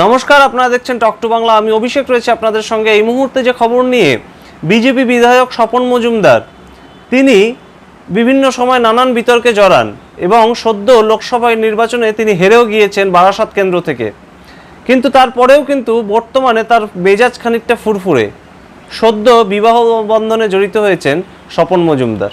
নমস্কার, আপনারা দেখছেন টক টু বাংলা। আমি অভিষেক রয়েছে আপনাদের সঙ্গে। এই মুহূর্তে যে খবর নিয়ে বিজেপি বিধায়ক স্বপন মজুমদার, তিনি বিভিন্ন সময় নানান বিতর্কে জড়ান এবং সদ্য লোকসভায় নির্বাচনে তিনি হেরেও গিয়েছেন বারাসাত কেন্দ্র থেকে। কিন্তু তারপরেও কিন্তু বর্তমানে তার মেজাজ খানিকটা ফুরফুরে। সদ্য বিবাহ বন্ধনে জড়িত হয়েছেন স্বপন মজুমদার।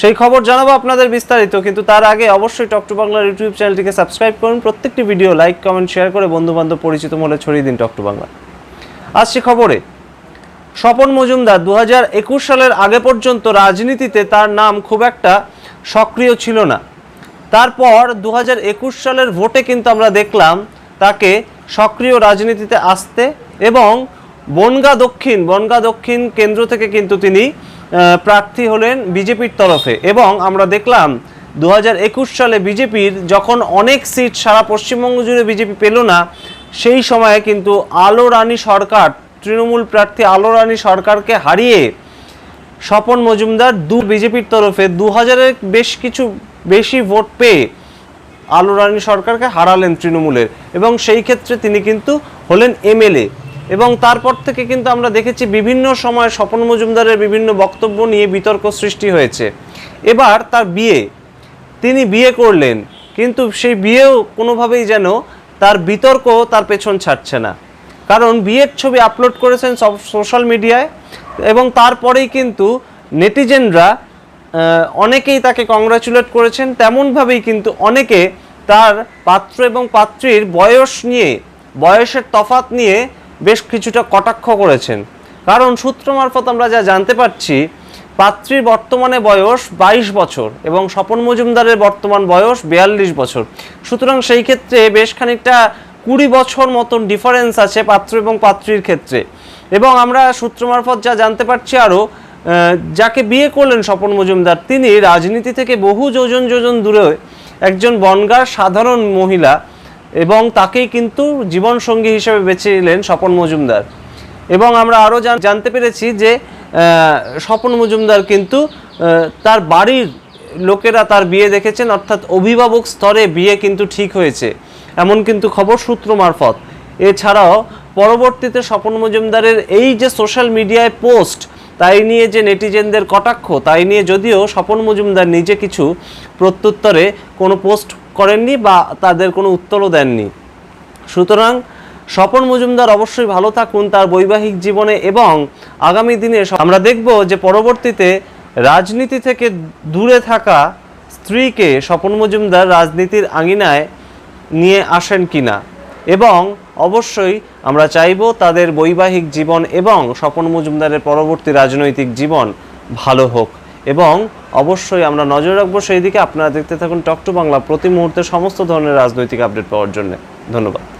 সেই খবর জানাব আপনাদের বিস্তারিত, কিন্তু তার আগে অবশ্যই টক টু বাংলার ইউটিউব চ্যানেলটিকে সাবস্ক্রাইব করুন। প্রত্যেকটি ভিডিও লাইক কমেন্ট শেয়ার করে বন্ধু বান্ধব পরিচিত মহলে ছড়িয়ে দিন টক টু বাংলা আসছে খবরে। স্বপন মজুমদার দু সালের আগে পর্যন্ত রাজনীতিতে তার নাম খুব একটা সক্রিয় ছিল না। তারপর দু সালের ভোটে কিন্তু আমরা দেখলাম তাকে সক্রিয় রাজনীতিতে আসতে এবং বনগা দক্ষিণ বনগা দক্ষিণ কেন্দ্র থেকে কিন্তু তিনি প্রার্থী হলেন বিজেপির তরফে। এবং আমরা দেখলাম দু সালে বিজেপির যখন অনেক সিট সারা পশ্চিমবঙ্গ জুড়ে বিজেপি পেল না, সেই সময়ে কিন্তু আলো রানী সরকার, তৃণমূল প্রার্থী আলো রানী সরকারকে হারিয়ে স্বপন মজুমদার দু বিজেপির তরফে দু হাজারের বেশ কিছু বেশি ভোট পেয়ে আলো রানী সরকারকে হারালেন তৃণমূলের। এবং সেই ক্ষেত্রে তিনি কিন্তু হলেন এমএলএ। এবং তারপর থেকে কিন্তু আমরা দেখেছি বিভিন্ন সময় স্বপন মজুমদারের বিভিন্ন বক্তব্য নিয়ে বিতর্ক সৃষ্টি হয়েছে। এবার তার বিয়ে। তিনি বিয়ে করলেন, কিন্তু সেই বিয়েও কোনোভাবেই যেন তার বিতর্ক তার পেছন ছাড়ছে না। কারণ বিয়ের ছবি আপলোড করেছেন সব সোশ্যাল মিডিয়ায় এবং তারপরেই কিন্তু নেটিজেনরা অনেকেই তাকে কংগ্রাচুলেট করেছেন। তেমনভাবেই কিন্তু অনেকে তার পাত্র এবং পাত্রীর বয়স নিয়ে, বয়সের তফাত নিয়ে কিছুটা কটাক্ষ করেছেন। কারণ সূত্র মারফত আমরা যা জানতে পারছি, পাত্রীর বর্তমানে বয়স বাইশ বছর এবং স্বপন মজুমদারের বর্তমান বয়স বিয়াল্লিশ বছর। সুতরাং সেই ক্ষেত্রে বেশ খানিকটা কুড়ি বছর মতন ডিফারেন্স আছে পাত্র এবং পাত্রীর ক্ষেত্রে। এবং আমরা সূত্র মারফত যা জানতে পারছি আরও যাকে বিয়ে করলেন স্বপন মজুমদার, তিনি রাজনীতি থেকে বহু যোজন যোজন দূরে একজন বনগার সাধারণ মহিলা এবং তাকেই কিন্তু জীবনসঙ্গী হিসেবে বেছে নিলেন স্বপন মজুমদার। এবং আমরা আরও জানতে পেরেছি যে স্বপন মজুমদার কিন্তু তার বাড়ির লোকেরা তার বিয়ে দেখেছেন, অর্থাৎ অভিভাবক স্তরে বিয়ে কিন্তু ঠিক হয়েছে। এমন কিন্তু খবর সূত্র মারফত। এছাড়াও, পরবর্তীতে স্বপন মজুমদারের এই যে সোশ্যাল মিডিয়ায় পোস্ট, তাই নিয়ে যে নেটিজেনদের কটাক্ষ, তাই নিয়ে যদিও স্বপন মজুমদার নিজে কিছু প্রত্যুত্তরে কোনো পোস্ট করেননি বা তাদের কোনো উত্তরও দেননি। সুতরাং স্বপন মজুমদার অবশ্যই ভালো থাকুন তার বৈবাহিক জীবনে এবং আগামী দিনে আমরা দেখব যে পরবর্তীতে রাজনীতি থেকে দূরে থাকা স্ত্রীকে স্বপন মজুমদার রাজনীতির আঙিনায় নিয়ে আসেন কিনা এবং অবশ্যই আমরা চাইব তাদের বৈবাহিক জীবন এবং স্বপন মজুমদারের পরবর্তী রাজনৈতিক জীবন ভালো হোক। এবং অবশ্যই আমরা নজর রাখব সেই দিকে। আপনারা দেখতে থাকুন টক টু বাংলা প্রতি মুহূর্তে সমস্ত ধরনের রাজনৈতিক আপডেট পাওয়ার জন্য। ধন্যবাদ।